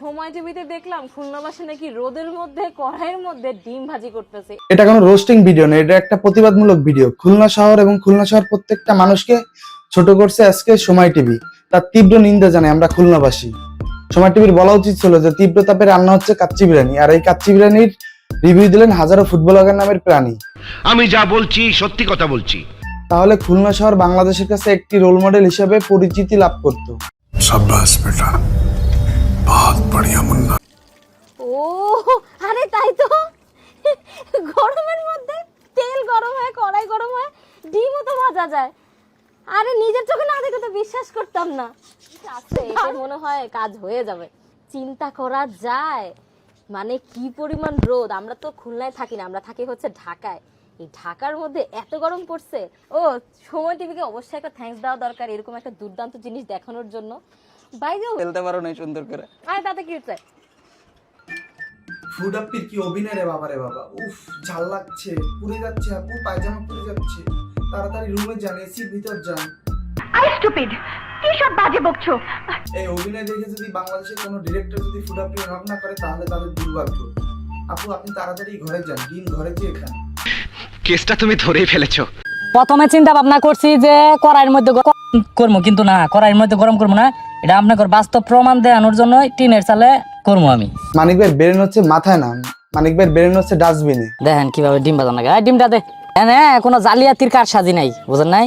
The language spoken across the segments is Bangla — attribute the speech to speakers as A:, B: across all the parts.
A: সময় টিভিতে দেখলাম খুলনাবাসী নাকি রোদের মধ্যে কড়াইয়ের মধ্যে ডিম ভাজি করতেছে।
B: এটা কোনো রোস্টিং ভিডিও না এটা একটা প্রতিবাদমূলক ভিডিও খুলনা শহর এবং খুলনা শহর প্রত্যেকটা মানুষকে ছোট করছে আজকে সময় টিভি। তার তীব্র নিন্দা জানাই আমরা খুলনাবাসী। সময় টিভির বলা উচিত ছিল যে তীব্র তাপে রান্না হচ্ছে কাচ্চি বিরিয়ানি। আর এই কাচ্চি বিরিয়ানির রিভিউ দিলেন হাজারো ফুটবলারের নামের প্রাণী।
C: আমি যা বলছি সত্যি কথা বলছি।
B: তাহলে খুলনা শহর বাংলাদেশের কাছে একটি রোল মডেল হিসেবে পরিচিতি লাভ করত।
D: সাব্বাস বেটা। बहुत बढ़िया मुन्ना
A: ও আরে তাই তো গরমের মধ্যে তেল গরম হয় কড়াই গরম হয় ডিমও তো ভাজা যায় আরে নিজের চোখে না দেখে তো বিশ্বাস করতাম না আছে এতে মনে হয় কাজ হয়ে যাবে চিন্তা করা যায় মানে কি পরিমাণ রোদ আমরা তো খুলনায় থাকি না আমরা থাকি হচ্ছে ঢাকায় এই ঢাকার মধ্যে এত গরম পড়ছে ও সময় টিভিকে অবশ্যই একটা থ্যাঙ্কস দেওয়া দরকার এরকম একটা দুর্দান্ত জিনিস দেখানোর জন্য বাইরে
E: ফেলতে পারো না সুন্দর করে।
A: আরে তাতে কি হচ্ছে?
B: ফুড আপির কি অভিনয় রে বাবা রে বাবা? উফ ঝাল লাগছে পুড়ে যাচ্ছে আপু পায়জামা পুড়ে যাচ্ছে। তাড়াতাড়ি রুমে যান এসির ভিতর যান।
F: আই স্টুপিড কি সব বাজে বকছো?
B: এই অভিনয় দেখে যদি বাংলাদেশের কোনো ডিরেক্টর যদি ফুড আপির রাগ না করে তাহলে তাদের দুর্ভাগ্য। আপু আপনি তাড়াতাড়ি ঘরে যান ডিম ঘরে যেয়ে খান।
C: কেসটা তুমি ধরেই ফেলেছো।
E: প্রথমে চিন্তা ভাবনা করছি যে কড়াইয়ের মধ্যে করব কিন্তু না কড়াইয়ের মধ্যে গরম করব না। এটা আপনাকে বাস্তব প্রমাণ দেওয়ানোর জন্য টিনের চালে করব আমি।
B: মানিক ভাই ব্রেন হচ্ছে মাথায় না মানিক ভাই ব্রেন হচ্ছে ডাস্টবিনে।
E: দেখেন কীভাবে ডিম বাজানো লাগে। ডিমটা দে হ্যাঁ কোনো জালিয়াতির কার সাজি নাই বুঝেন নাই?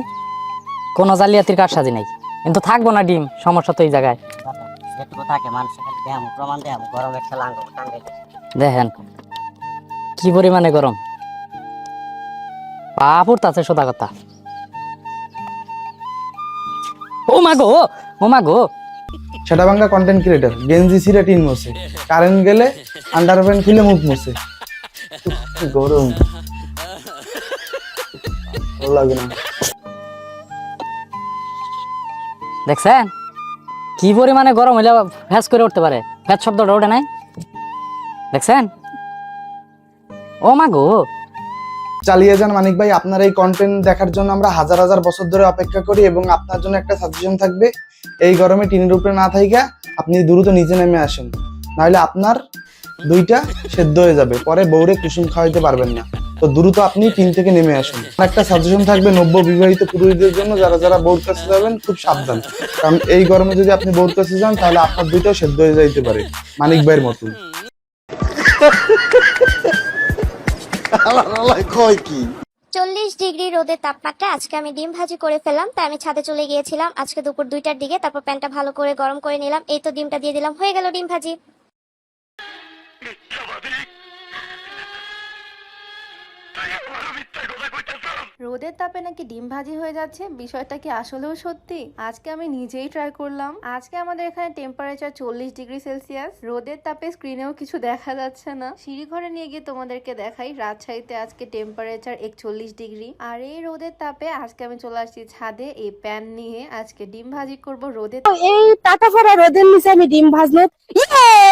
E: কোনো জালিয়াতির কার সাজি নাই। কিন্তু থাকব না ডিম সমস্যা তো এই জায়গায়। দেখেন কি পরিমাণে গরম। পা পড়তাছে সোদা কথা। ও মা গো ও মা গো।
B: সেটা বাংলা কন্টেন্ট ক্রিয়েটর গেঞ্জি সিরে টিন মোছে কারেন্ট গেলে আন্ডারপ্যান্ট খুলে মুখ মোছে। গরম। ভালো লাগে না।
E: দেখছেন? কি পরিমাণে গরম হইলে ফ্যাস করে উঠতে পারে? ফ্যাস শব্দটা ওঠে নাই? দেখছেন? ও মা গো।
B: চালিয়ে যান মানিক ভাই। আপনার এই কন্টেন্ট দেখার জন্য আমরা হাজার হাজার বছর ধরে অপেক্ষা করি এবং আপনার জন্য একটা সাজেশন থাকবে, এই গরমে টিনের উপরে না থাইকা আপনি দ্রুত নিচে নেমে আসেন। নাহলে আপনার দুইটা সেদ্ধ হয়ে যাবে, পরে বউরে কুসুম খাওয়াইতে পারবেন না। তো দ্রুত আপনি টিন থেকে নেমে আসুন। একটা সাজেশন থাকবে, নব্য বিবাহিত পুরুষদের জন্য যারা যারা বৌর কাছে যাবেন, খুব সাবধান। কারণ এই গরমে যদি আপনি বৌর কাছে যান, তাহলে আপনার দুইটাও সেদ্ধ হয়ে যাইতে পারে, মানিক ভাইয়ের মতন
G: চল্লিশ ডিগ্রি রোদের তাপমাত্রা, আজকে আমি ডিম ভাজি করে ফেলাম তাই আমি ছাদে চলে গিয়েছিলাম। আজকে দুপুর দুইটার দিকে, তারপর প্যানটা ভালো করে গরম করে নিলাম। এই তো ডিমটা দিয়ে দিলাম, হয়ে গেল ডিম ভাজি।
H: রোদের তাপে নাকি ডিম ভাজি হয়ে যাচ্ছে? বিষয়টা কি আসলেও সত্যি? আজকে আমি নিজেই ট্রাই করলাম। আজকে আমাদের এখানে টেম্পারেচার চল্লিশ ডিগ্রি সেলসিয়াস রোদের তাপে স্ক্রিনেও কিছু দেখা যাচ্ছে না। সিঁড়ি ঘরে নিয়ে গিয়ে তোমাদেরকে দেখাই, রাজশাহীতে আজকে টেম্পারেচার একচল্লিশ ডিগ্রি। আর এই রোদের তাপে আজকে আমি চলে আসছি ছাদে, এই প্যান নিয়ে আজকে ডিম ভাজি করব রোদে।
F: এই ফোড়া রোদের নিচে আমি ডিম ভাজলো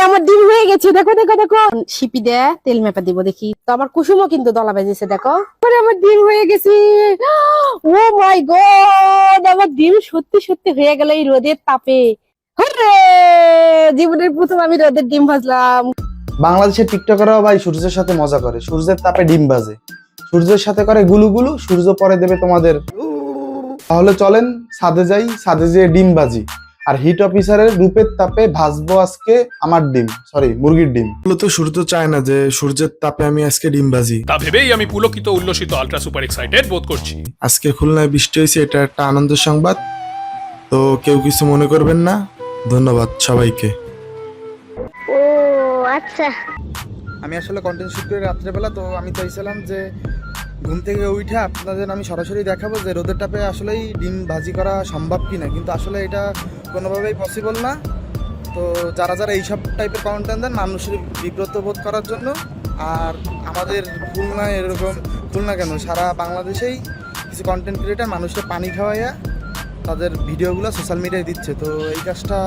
F: আমার ডিম হয়ে গেছে। দেখো দেখো দেখো। শিপি দে, তেল মেপা দিব দেখি। তো আমার কুসুমও কিন্তু দলা বেজেছে, দেখো। আমার ডিম হয়ে গেছে। ও মাই গড, আমার ডিম সত্যি সত্যি হয়ে গেল এই রোদের তাপে। জীবনের প্রথম আমি রোদের ডিম ভাজলাম।
B: বাংলাদেশের টিকটকাররাও ভাই সূর্যের সাথে মজা করে। সূর্যের তাপে ডিম ভাজে। সূর্যের সাথে করে গুলু গুলু, সূর্য পরে দেবে তোমাদের। তাহলে চলেন ছাদে যাই ছাদে যেয়ে ডিম বাজি আর হিট অফিসারের রূপের তাপে ভাজবো আজকে আমার ডিম সরি মুরগির ডিম।
D: মূলত সূর্য চায় না যে সূর্যের তাপে আমি আজকে ডিম ভাজি।
I: তা ভেবেই আমি পুলকিত উল্লসিত আলট্রা সুপার এক্সাইটেড বোধ করছি।
D: আজকে খুলনায় বৃষ্টি হয়েছে এটা একটা আনন্দের সংবাদ। তো কেউ কিছু মনে করবেন না। ধন্যবাদ সবাইকে।
G: ও আচ্ছা।
B: আমি আসলে কন্টেন্ট শুট করে রাত্রেবেলা তো আমি চাইছিলাম যে ঘুম থেকে উঠে আপনাদের আমি সরাসরি দেখাবো যে রোদের টাপে আসলেই ডিম ভাজি করা সম্ভব কি না কিন্তু আসলে এটা কোনোভাবেই পসিবল না। তো যারা যারা এইসব টাইপের কন্টেন্ট দেন, মানুষের বিব্রত বোধ করার জন্য, আর আমাদের খুলনায় এরকম, খুলনা কেন, সারা বাংলাদেশেই কিছু কন্টেন্ট ক্রিয়েটার মানুষকে পানি খাওয়াইয়া তাদের ভিডিওগুলো সোশ্যাল মিডিয়ায় দিচ্ছে। তো এই কাজটা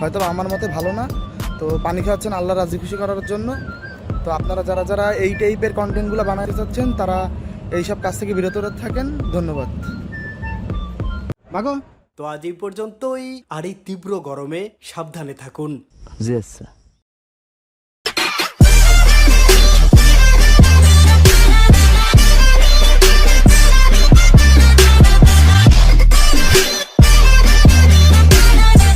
B: হয়তো আমার মতে ভালো না। তো পানি খাওয়াচ্ছেন আল্লাহ রাজি খুশি করার জন্য। তো আপনারা যারা যারা এই টাইপের কন্টেন্টগুলো বানাতে চাচ্ছেন, তারা এইসব কাজ থেকে বিরত থাকেন ধন্যবাদ। মাগো।
J: তো আজ এই পর্যন্তই আর এই তীব্র গরমে সাবধানে থাকুন।
E: জি আচ্ছা।